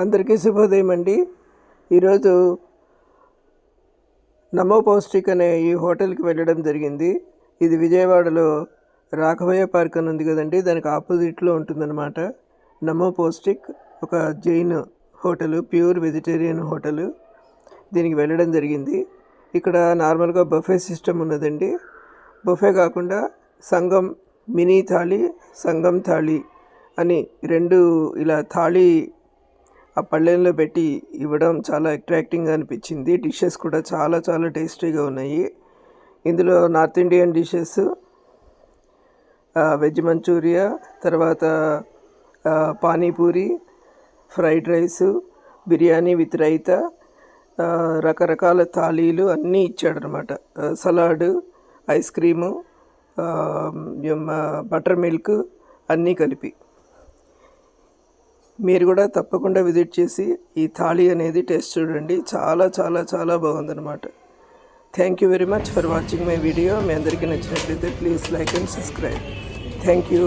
అందరికీ శుభోదయం అండి. ఈరోజు నమో పౌష్టిక్ అనే ఈ హోటల్కి వెళ్ళడం జరిగింది. ఇది విజయవాడలో రాఘవయ్య పార్క్ అని ఉంది కదండి. దానికి ఆపోజిట్లో ఉంటుందన్నమాట. నమో పౌష్టిక్ ఒక Jain hotel pure vegetarian hotel దీనికి వెళ్ళడం జరిగింది. ఇక్కడ నార్మల్గా బఫే సిస్టమ్ ఉన్నదండి. బఫే కాకుండా సంగం మినీ థాళీ సంగం థాళీ అని రెండు ఇలా థాళీ ఆ పళ్ళెంలో పెట్టి ఇవ్వడం చాలా అట్రాక్టింగ్గా అనిపించింది. డిషెస్ కూడా చాలా చాలా టేస్టీగా ఉన్నాయి. ఇందులో north Indian dishes veg manchurian తర్వాత panipuri fried rice biryani with raita రకరకాల థాలీలు అన్నీ ఇచ్చాడనమాట. Salad ice cream butter milk అన్నీ కలిపి. మీరు కూడా తప్పకుండా విజిట్ చేసి ఈ థాళీ అనేది టేస్ట్ చూడండి. చాలా చాలా చాలా బాగుందన్నమాట. Thank you very much for watching my video మీ అందరికీ నచ్చినట్లయితే please like and subscribe thank you